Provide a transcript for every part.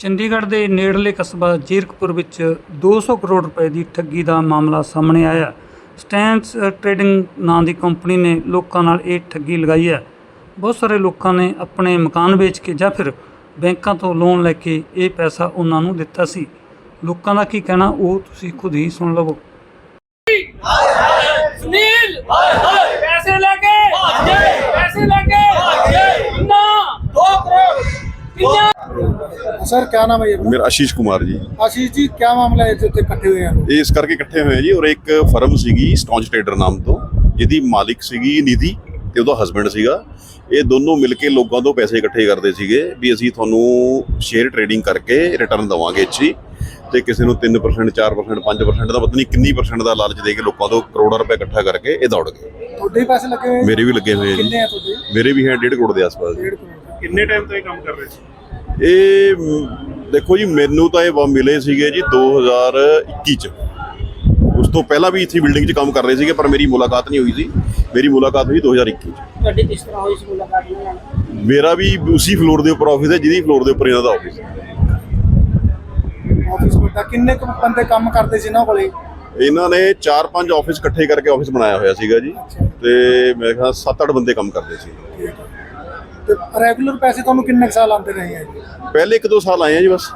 ਚੰਡੀਗੜ੍ਹ ਦੇ ਨੇੜਲੇ ਕਸਬਾ ਜੀਰਕਪੁਰ ਵਿੱਚ 200 ਕਰੋੜ ਰੁਪਏ ਦੀ ਠੱਗੀ ਦਾ ਮਾਮਲਾ ਸਾਹਮਣੇ ਆਇਆ। ਸਟੈਂਸ ਟ੍ਰੇਡਿੰਗ ਨਾਂ ਦੀ ਕੰਪਨੀ ਨੇ ਲੋਕਾਂ ਨਾਲ ਇਹ ਠੱਗੀ ਲਗਾਈ ਹੈ। ਬਹੁਤ ਸਾਰੇ ਲੋਕਾਂ ਨੇ ਆਪਣੇ ਮਕਾਨ ਵੇਚ ਕੇ ਜਾਂ ਫਿਰ ਬੈਂਕਾਂ ਤੋਂ ਲੋਨ ਲੈ ਕੇ ਇਹ ਪੈਸਾ ਉਹਨਾਂ ਨੂੰ ਦਿੱਤਾ ਸੀ। ਲੋਕਾਂ ਦਾ ਕੀ ਕਹਿਣਾ, ਉਹ ਤੁਸੀਂ ਖੁਦ ਹੀ ਸੁਣ ਲਵੋ। ਸੁਨੀਲ ਹਾਏ ਹਾਏ ਸਰ ਕੀ ਨਾਮ ਹੈ ਜੀ ਆਪਣਾ? ਮੇਰਾ ਆਸ਼ੀਸ਼ ਕੁਮਾਰ ਜੀ। ਆਸ਼ੀਸ਼ ਜੀ ਕੀ ਮਾਮਲਾ ਹੈ ਜਿੱਥੇ ਇਕੱਠੇ ਹੋਏ ਆ? ਇਹ ਇਸ ਕਰਕੇ ਇਕੱਠੇ ਹੋਏ ਆ ਜੀ ਔਰ ਇੱਕ ਫਰਮ ਸੀਗੀ ਸਟੌਂਜ ਟ੍ਰੇਡਰ ਨਾਮ ਤੋਂ ਜਿਹਦੀ ਮਾਲਿਕ ਸੀਗੀ ਨਿਧੀ ਤੇ ਉਹਦਾ ਹਸਬੰਡ ਸੀਗਾ। ਇਹ ਦੋਨੋਂ ਮਿਲ ਕੇ ਲੋਕਾਂ ਤੋਂ ਪੈਸੇ ਇਕੱਠੇ ਕਰਦੇ ਸੀਗੇ ਵੀ ਅਸੀਂ ਤੁਹਾਨੂੰ ਸ਼ੇਅਰ ਟ੍ਰੇਡਿੰਗ ਕਰਕੇ ਰਿਟਰਨ ਦਵਾਂਗੇ ਅੱਛੀ ਤੇ ਕਿਸੇ ਨੂੰ 3% 4% 5% ਦਾ ਪਤਾ ਨਹੀਂ ਕਿੰਨੀ ਪਰਸੈਂਟ ਦਾ ਲਾਲਚ ਦੇ ਕੇ ਲੋਕਾਂ ਤੋਂ ਕਰੋੜਾਂ ਰੁਪਏ ਇਕੱਠਾ ਕਰਕੇ ਇਹ ਦੌੜ ਗਏ। ਤੁਹਾਡੇ ਪੈਸੇ ਲੱਗੇ ਹੋਏ? ਮੇਰੇ ਵੀ ਲੱਗੇ ਹੋਏ ਆ ਜੀ। ਕਿੰਨੇ ਆ ਤੁਹਾਡੇ? ਮੇਰੇ ਵੀ ਹੈ 1.5 ਕਰੋੜ ਦੇ ਆਸ-ਪਾਸ। ਜੀ। 1.5 ਕਰੋੜ। ਕਿੰਨੇ ਟਾਈਮ ਤੋਂ ਇਹ ਕੰਮ ਕਰ ਰਹੇ ਸੀ? ਇਹ ਦੇਖੋ ਜੀ ਮੈਨੂੰ ਤਾਂ ਇਹ ਮਿਲੇ ਸੀਗੇ ਜੀ 2021 ਚ। ਉਸ ਤੋਂ ਪਹਿਲਾਂ ਵੀ ਇੱਥੇ ਬਿਲਡਿੰਗ 'ਚ ਕੰਮ ਕਰ ਰਹੇ ਸੀਗੇ ਪਰ ਮੇਰੀ ਮੁਲਾਕਾਤ ਨਹੀਂ ਹੋਈ ਸੀ। ਮੇਰੀ ਮੁਲਾਕਾਤ ਹੋਈ 2021 ਚ। ਤੁਹਾਡੀ ਕਿਸ ਤਰ੍ਹਾਂ ਹੋਈ ਸੀ ਮੁਲਾਕਾਤ? ਨਾਲ ਮੇਰਾ ਵੀ ਉਸੇ ਫਲੋਰ ਦੇ ਉੱਪਰ ਆਫਿਸ ਹੈ ਜਿਹਦੀ ਫਲੋਰ ਦੇ ਉੱਪਰ ਇਹਨਾਂ ਦਾ ਆਫਿਸ ਹੈ। ਆਫਿਸ ਵੱਡਾ ਕਿੰਨੇ ਕੁ ਬੰਦੇ ਕੰਮ ਕਰਦੇ ਸੀ ਇਹਨਾਂ ਕੋਲੇ? ਇਹਨਾਂ ਨੇ 4-5 ਆਫਿਸ ਇਕੱਠੇ ਕਰਕੇ ਆਫਿਸ ਬਣਾਇਆ ਹੋਇਆ ਸੀਗਾ ਜੀ। ਤੇ ਮੇਰੇ ਖਿਆਲ 7-8 ਬੰਦੇ ਕੰਮ ਕਰਦੇ ਸੀ। ਤੇ ਰੈਗੂਲਰ ਪੈਸੇ ਤੁਹਾਨੂੰ ਕਿੰਨੇ ਕੁ ਸਾਲ ਆਉਂਦੇ ਰਹੇ ਆ ਜੀ? ਪਹਿਲੇ 1-2 ਸਾਲ ਆਏ ਆ ਜੀ ਬਸ।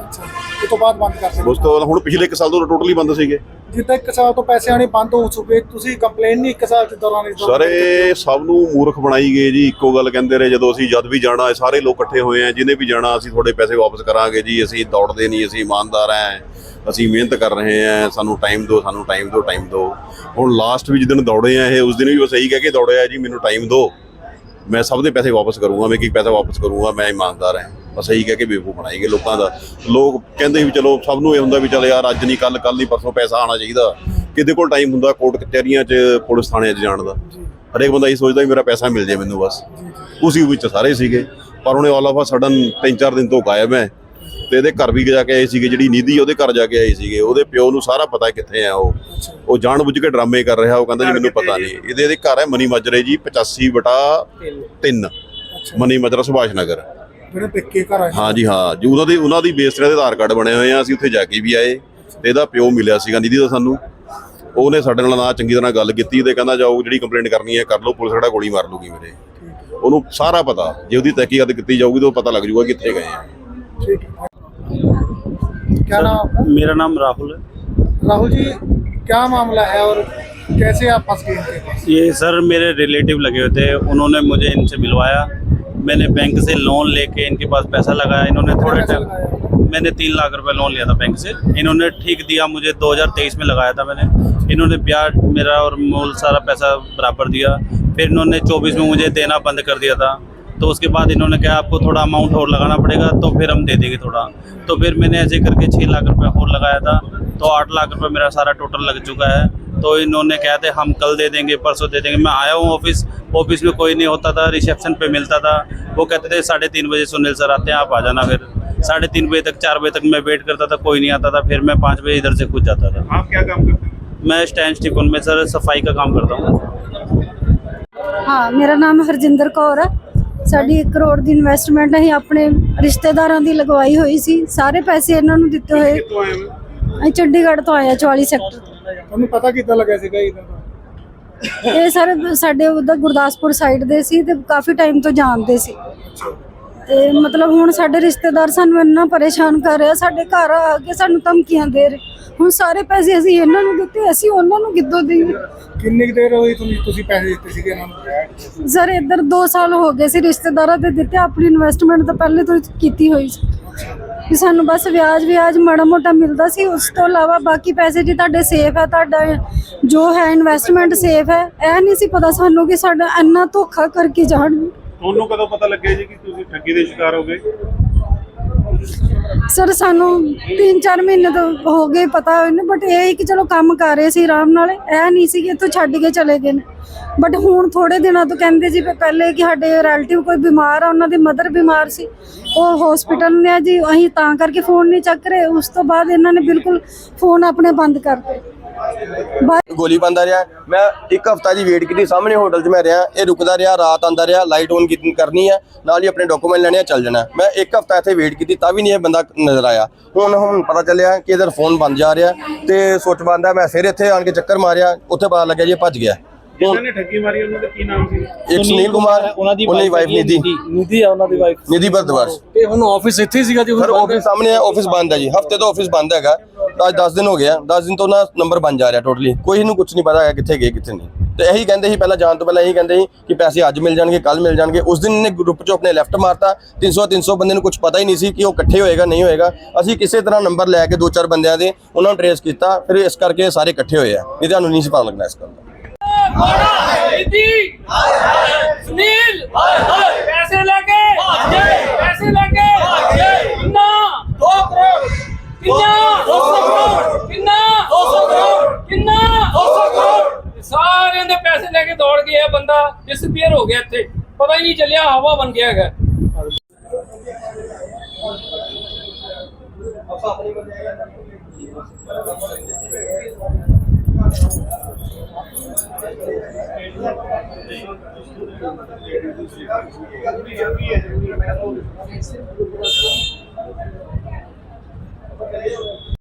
ਅੱਛਾ ਉਸ ਤੋਂ ਬਾਅਦ ਬੰਦ ਕਰ ਦਿੱਤੇ? ਉਸ ਤੋਂ ਬਾਅਦ ਹੁਣ ਪਿਛਲੇ 1 ਸਾਲ ਤੋਂ ਟੋਟਲੀ ਬੰਦ ਸੀਗੇ। ਜਿੱਦਾਂ ਇੱਕ ਸਾਲ ਤੋਂ ਪੈਸੇ ਆਣੇ ਬੰਦ ਹੋ ਚੁੱਕੇ ਤੁਸੀਂ ਕੰਪਲੇਨ ਨਹੀਂ ਇੱਕ ਸਾਲ ਦੇ ਦੌਰਾਨ ਇਸ ਦੌਰਾਨ ਸਾਰੇ ਸਭ ਨੂੰ ਮੂਰਖ ਬਣਾਈ ਗਏ ਜੀ ਇੱਕੋ ਗੱਲ ਕਹਿੰਦੇ ਰਹੇ ਜਦੋਂ ਅਸੀਂ ਜਦ ਵੀ ਜਾਣਾ ਸਾਰੇ ਲੋਕ ਇਕੱਠੇ ਹੋਏ ਆ ਜਿਹਨੇ ਵੀ ਜਾਣਾ ਅਸੀਂ ਤੁਹਾਡੇ ਪੈਸੇ ਵਾਪਸ ਕਰਾਂਗੇ ਜੀ ਅਸੀਂ ਦੌੜਦੇ ਨਹੀਂ ਅਸੀਂ ਇਮਾਨਦਾਰ ਆ ਅਸੀਂ ਮਿਹਨਤ ਕਰ ਰਹੇ ਆ ਸਾਨੂੰ ਟਾਈਮ ਦਿਓ ਸਾਨੂੰ ਟਾਈਮ ਦਿਓ ਟਾਈਮ ਦਿਓ। ਹੁਣ ਲਾਸਟ ਵੀ ਜਿੱਦਣ ਦੌੜੇ ਆ ਇਹ ਉਸ ਦਿਨ ਵੀ ਬਸ ਇਹੀ ਕਹਿ ਕੇ ਦੌੜੇ ਆ ਜੀ ਮੈਨੂੰ ਟਾਈਮ ਦਿਓ। ਮੈਂ ਸਭ ਦੇ ਪੈਸੇ ਵਾਪਸ ਕਰੂੰਗਾ ਮੈਂ ਕੀ ਪੈਸਾ ਵਾਪਸ ਕਰੂੰਗਾ ਮੈਂ ਇਮਾਨਦਾਰ ਹਾਂ। ਬਸ ਇਹੀ ਕਹਿ ਕੇ ਬੇਵਕੂਫ ਬਣਾਈ ਗਏ ਲੋਕਾਂ ਦਾ। ਲੋਕ ਕਹਿੰਦੇ ਵੀ ਚਲੋ ਸਭ ਨੂੰ ਇਹ ਹੁੰਦਾ ਵੀ ਚਲ ਯਾਰ ਅੱਜ ਨਹੀਂ ਕੱਲ ਕੱਲ ਨਹੀਂ ਪਰਸੋਂ ਪੈਸਾ ਆਣਾ ਚਾਹੀਦਾ। ਕਿਹਦੇ ਕੋਲ ਟਾਈਮ ਹੁੰਦਾ ਕੋਰਟ ਕਚਹਿਰੀਆਂ 'ਚ ਪੁਲਿਸ ਥਾਣਿਆਂ 'ਚ ਜਾਣ ਦਾ। ਹਰੇਕ ਬੰਦਾ ਇਹ ਸੋਚਦਾ ਵੀ ਮੇਰਾ ਪੈਸਾ ਮਿਲ ਜੇ ਮੈਨੂੰ ਬਸ। ਉਸੇ ਵਿੱਚ ਸਾਰੇ ਸੀਗੇ। ਪਰ ਉਹਨੇ ਆਲ ਆਫ ਆ ਸਡਨ ਤਿੰਨ ਚਾਰ ਦਿਨ ਤੋਂ ਗਾਇਬ ਹੈ। ਤੇ ਇਹਦੇ ਘਰ ਵੀ ਜਾ ਕੇ ਆਏ ਸੀਗੇ ਜਿਹੜੀ ਨਿਧੀ ਉਹਦੇ ਘਰ ਜਾ ਕੇ ਆਏ ਸੀਗੇ। ਉਹਦੇ ਪਿਓ ਨੂੰ ਸਾਰਾ ਪਤਾ ਕਿੱਥੇ ਆ ਉਹ। ਉਹ ਜਾਣ ਬੁੱਝ ਕੇ ਡਰਾਮੇ ਕਰ ਰਿਹਾ ਉਹ ਕਹਿੰਦਾ ਜੀ ਮੈਨੂੰ ਪਤਾ ਨਹੀਂ। ਇਹਦੇ ਇਹਦੇ ਘਰ ਹੈ ਮਨੀ ਮਾਜਰੇ ਜੀ 85 ਬਟਾ 3 ਮਨੀ ਮਾਜਰਾ ਸੁਭਾਸ਼ ਨਗਰ। ਜਿਹੜੇ ਪੱਕੇ ਘਰ ਆਏ ਹਾਂ ਜੀ ਹਾਂ। ਜੀ ਉਹਨਾਂ ਦੇ ਉਹਨਾਂ ਦੀ ਬੇਸ ਤੇ ਆਧਾਰ ਕਾਰਡ ਬਣੇ ਹੋਏ ਆ ਅਸੀਂ ਉੱਥੇ ਜਾ ਕੇ ਵੀ ਆਏ। ਤੇ ਇਹਦਾ ਪਿਓ ਮਿਲਿਆ ਸੀਗਾ ਨਿਧੀ ਦਾ ਸਾਨੂੰ। ਉਹਨੇ ਸਾਡੇ ਨਾਲ ਨਾ ਚੰਗੀ ਤਰ੍ਹਾਂ ਗੱਲ ਕੀਤੀ ਤੇ ਕਹਿੰਦਾ ਜਾਓ ਜਿਹੜੀ ਕੰਪਲੇਂਟ ਕਰਨੀ ਹੈ ਕਰ ਲਓ ਪੁਲਿਸ ਸਾਡਾ ਗੋਲੀ ਮਾਰ ਲੂਗੀ ਮੇਰੇ। ਉਹਨੂੰ ਸਾਰਾ ਪਤਾ। ਜੇ ਉਹਦੀ ਤਹਿਕੀਕਤ ਕੀਤੀ ਜਾਊਗੀ ਤਾਂ ਉਹ ਪਤਾ ਲੱਗ ਜਾਊਗਾ ਕਿੱਥੇ ਗਏ ਆ। ਠੀਕ क्या नाम आपका मेरा नाम राहुल है राहुल जी क्या मामला है और कैसे आप फंस गए इनके पास ये सर मेरे रिलेटिव लगे हुए थे उन्होंने मुझे इनसे मिलवाया मैंने बैंक से लोन लेके इनके पास पैसा लगाया इन्होंने थोड़े पैसा टाइम लगाया? मैंने तीन लाख रुपए लोन लिया था बैंक से इन्होंने ठीक दिया मुझे 2023 में लगाया था मैंने इन्होंने ब्याज मेरा और मूल सारा पैसा बराबर दिया फिर इन्होंने 24 में मुझे देना बंद कर दिया था तो उसके बाद इन्होंने कहा आपको थोड़ा अमाउंट और लगाना पड़ेगा तो फिर हम दे देंगे थोड़ा। तो फिर मैंने ऐसे करके छः लाख रुपये और लगाया था तो आठ लाख रुपये मेरा सारा टोटल लग चुका है। तो इन्होंने कहा थे हम कल दे देंगे परसों दे देंगे। मैं आया हूँ ऑफ़िस ऑफ़िस में कोई नहीं होता था रिसेप्शन पे मिलता था। वो कहते थे साढ़े तीन बजे सुनील सर आते हैं आप आ जाना फिर। साढ़े तीन बजे तक चार बजे तक मैं वेट करता था कोई नहीं आता था। फिर मैं पाँच बजे इधर से खुद जाता था। आप क्या काम करते हैं? मैं स्टैंड स्टिकन में सर सफ़ाई का काम करता हूँ। हाँ मेरा नाम हरजिंदर कौर है। ਸਾਡੀ 1 ਕਰੋੜ ਦੀ ਇਨਵੈਸਟਮੈਂਟ ਅਸੀਂ ਆਪਣੇ ਰਿਸ਼ਤੇਦਾਰਾਂ ਦੀ ਲਗਵਾਈ ਹੋਈ ਸੀ। ਸਾਰੇ ਪੈਸੇ ਇਹਨਾਂ ਨੂੰ ਦਿੱਤੇ ਹੋਏ। ਕਿੱਥੋਂ ਆਏ? ਹੋ ਅਸੀਂ ਚੰਡੀਗੜ੍ਹ ਤੋਂ ਆਏ ਆ 44 ਸੈਕਟਰ ਤੋਂ। ਤੁਹਾਨੂੰ ਪਤਾ ਕਿੱਦਾਂ ਲੱਗਿਆ ਸੀਗਾ ਇਹਦਾ ਇਹ ਸਰ ਸਾਡੇ ਉਧਰ ਗੁਰਦਾਸਪੁਰ ਸਾਈਡ ਦੇ ਸੀ ਤੇ ਕਾਫੀ ਟਾਈਮ ਤੋਂ ਜਾਣਦੇ ਸੀ। ਤੇ ਮਤਲਬ ਹੁਣ ਸਾਡੇ ਰਿਸ਼ਤੇਦਾਰ ਸਾਨੂੰ ਇੰਨਾ ਪਰੇਸ਼ਾਨ ਕਰ ਰਿਹਾ ਸਾਡੇ ਘਰ ਆ ਕੇ ਸਾਨੂੰ ਧਮਕੀਆਂ ਦੇ ਰਹੇ। ਹੁਣ ਸਾਰੇ ਪੈਸੇ ਅਸੀਂ ਇਹਨਾਂ ਨੂੰ ਦਿੱਤੇ ਅਸੀਂ ਉਹਨਾਂ ਨੂੰ ਕਿੱਦੋਂ ਦੇਈਏ? ਕਿੰਨੀ ਕੁ ਦੇਰ ਹੋਈ ਤੁਸੀਂ ਤੁਸੀਂ ਪੈਸੇ ਦਿੱਤੇ ਸੀਗੇ ਇਹਨਾਂ ਨੂੰ? ਸਰ ਇੱਧਰ 2 ਸਾਲ ਹੋ ਗਏ ਸੀ ਰਿਸ਼ਤੇਦਾਰਾਂ ਦੇ ਦਿੱਤੇ ਆਪਣੀ ਇਨਵੈਸਟਮੈਂਟ ਤਾਂ ਪਹਿਲੇ ਤੋਂ ਕੀਤੀ ਹੋਈ ਸੀ। ਕਿ ਸਾਨੂੰ ਬਸ ਵਿਆਜ ਵਿਆਜ ਮਾੜਾ ਮੋਟਾ ਮਿਲਦਾ ਸੀ ਉਸ ਤੋਂ ਇਲਾਵਾ ਬਾਕੀ ਪੈਸੇ ਜੀ ਤੁਹਾਡੇ ਸੇਫ ਹੈ ਤੁਹਾਡਾ ਜੋ ਹੈ ਇਨਵੈਸਟਮੈਂਟ ਸੇਫ ਹੈ ਇਹ ਨਹੀਂ ਸੀ ਪਤਾ ਸਾਨੂੰ ਕਿ ਸਾਡਾ ਇੰਨਾ ਧੋਖਾ ਕਰਕੇ ਜਾਣਗੇ। ਤੁਹਾਨੂੰ ਕਦੋਂ ਪਤਾ ਲੱਗਿਆ ਜੀ ਕਿ ਤੁਸੀਂ ਠੱਗੀ ਦੇ ਸ਼ਿਕਾਰ ਹੋ ਗਏ? ਸਰ, ਸਾਨੂੰ 3-4 ਮਹੀਨੇ ਤੋਂ ਹੋ ਗਏ ਪਤਾ ਇਹਨੂੰ ਬਟ ਇਹ ਹੈ ਕਿ ਚਲੋ ਕੰਮ ਕਰ ਰਹੇ ਸੀ ਆਰਾਮ ਨਾਲ, ਇਹ ਨਹੀਂ ਸੀ ਕਿ ਇੱਥੋਂ ਛੱਡ ਕੇ ਚਲੇ ਗਏ ਨੇ। ਬਟ ਹੁਣ ਥੋੜੇ ਦਿਨਾਂ ਤੋਂ ਕਹਿੰਦੇ ਜੀ ਪਹਿਲੇ ਕਿ ਸਾਡੇ ਰਿਲੇਟਿਵ ਕੋਈ ਬਿਮਾਰ ਆ, ਉਹਨਾਂ ਦੀ ਮਦਰ ਬਿਮਾਰ ਸੀ। ਉਹ ਹਸਪੀਟਲ ਨੇ ਜੀ, ਅਸੀਂ ਤਾਂ ਕਰਕੇ ਫੋਨ ਨਹੀਂ ਚੱਕ ਰਹੇ, ਉਸ ਤੋਂ ਬਾਅਦ ਇਹਨਾਂ ਨੇ ਬਿਲਕੁਲ ਫੋਨ ਆਪਣੇ ਬੰਦ ਕਰਤੇ ਗੋਲੀ ਪਾਉਂਦਾ ਰਿਹਾ। ਮੈਂ ਇੱਕ ਹਫਤਾ ਦੀ ਵੇਟ ਕੀਤੀ ਸਾਹਮਣੇ ਹੋਟਲ 'ਚ ਮੈਂ ਰਿਹਾ। ਇਹ ਰੁਕਦਾ ਰਿਹਾ ਰਾਤ ਆਂਦਾ ਰਿਹਾ ਲਾਈਟ ਔਨ ਕੀਤੀ ਕਰਨੀ ਹੈ ਨਾਲ ਹੀ ਆਪਣੇ ਡਾਕੂਮੈਂਟ ਲੈਣੇ ਆ ਚੱਲ ਜਾਣਾ। ਮੈਂ ਇੱਕ ਹਫਤਾ ਇੱਥੇ ਵੇਟ ਕੀਤੀ ਤਾਂ ਵੀ ਨਹੀਂ ਇਹ ਬੰਦਾ ਨਜ਼ਰ ਆਇਆ। ਹੁਣ ਹੁਣ ਪਤਾ ਚੱਲਿਆ ਕਿ ਇਹਦਾ ਫੋਨ ਬੰਦ ਜਾ ਰਿਹਾ ਤੇ ਸੁੱਚ ਬੰਦ ਮੈਂ ਫਿਰ ਇੱਥੇ ਆਣ ਕੇ ਚੱਕਰ ਮਾਰਿਆ। ਉੱਥੇ ਪਤਾ ਲੱਗਿਆ ਜੀ ਇਹ ਭੱਜ ਗਿਆ। ਜਿਨ੍ਹਾਂ ਨੇ ਠੱਗੀ ਮਾਰੀ ਉਹਨਾਂ ਦਾ ਕੀ ਨਾਮ ਸੀ? ਇੱਕ ਸੁਨੀਲ ਕੁਮਾਰ ਉਹਨਾਂ ਦੀ ਵਾਈਫ ਨਿਧੀ। ਨਿਧੀ। ਆ ਉਹਨਾਂ ਦੀ ਵਾਈਫ ਨਿਧੀ ਭਰਦਵਾਜ। ਤੇ ਹੁਣ ਆਫਿਸ ਇੱਥੇ ਹੀ ਸੀਗਾ ਜੀ ਸਰ ਆਫਿਸ ਸਾਹਮਣੇ ਹੈ ਆਫਿਸ ਬੰਦ ਹੈ ਜੀ। ਹਫ਼ਤੇ ਤੋਂ ਆਫਿਸ ਬੰਦ ਹੈਗਾ। ਅੱਜ 10 ਦਿਨ ਹੋ ਗਿਆ 10 ਦਿਨ ਤੋਂ ਨਾ ਨੰਬਰ ਬਣ ਜਾ ਰਿਹਾ ਟੋਟਲੀ ਕੋਈ ਨੂੰ ਕੁਝ ਨਹੀਂ ਪਤਾ ਹੈਗਾ ਕਿੱਥੇ ਗਏ, ਕਿੱਥੇ ਨਹੀਂ। ਤੇ ਇਹੀ ਕਹਿੰਦੇ ਸੀ, ਪਹਿਲਾਂ ਜਾਣ ਤੋਂ ਪਹਿਲਾਂ ਇਹੀ ਕਹਿੰਦੇ ਸੀ ਕਿ ਪੈਸੇ ਅੱਜ ਮਿਲ ਜਾਣਗੇ ਕੱਲ ਮਿਲ ਜਾਣਗੇ। ਉਸ ਦਿਨ ਇਹਨੇ ਗਰੁੱਪ 'ਚੋਂ ਆਪਣੇ ਲੈਫਟ ਮਾਰਤਾ। 300 300 ਬੰਦੇ ਨੂੰ ਕੁਝ ਪਤਾ ਹੀ ਨਹੀਂ ਸੀ ਕਿ ਉਹ ਇਕੱਠੇ ਹੋਏਗਾ, ਨਹੀਂ ਹੋਏਗਾ। ਅਸੀਂ ਕਿਸੇ ਤਰ੍ਹਾਂ ਨੰਬਰ ਲੈ ਕੇ ਦੋ ਚਾਰ ਬੰਦਿਆਂ ਦੇ ਉਹਨਾਂ ਨੂੰ ਟਰੇਸ ਕੀਤਾ। ਫਿਰ ਇਸ ਕਰਕੇ ਸਾਰੇ ਇਕੱਠੇ ਹੋਏ ਆ। ਇਹ ਤੁਹਾਨੂੰ ਨਹੀਂ ਸੀ ਪਤਾ ਲੱਗਣਾ ਇਸ ਗੱਲ ਦਾ। ਨਿਧੀ ਸੁਨੀਲ। ਪੈਸੇ ਲੈ ਕੇ। डिसअपियर हो गया थे। पता ही नहीं चलिया हवा बन गया घर।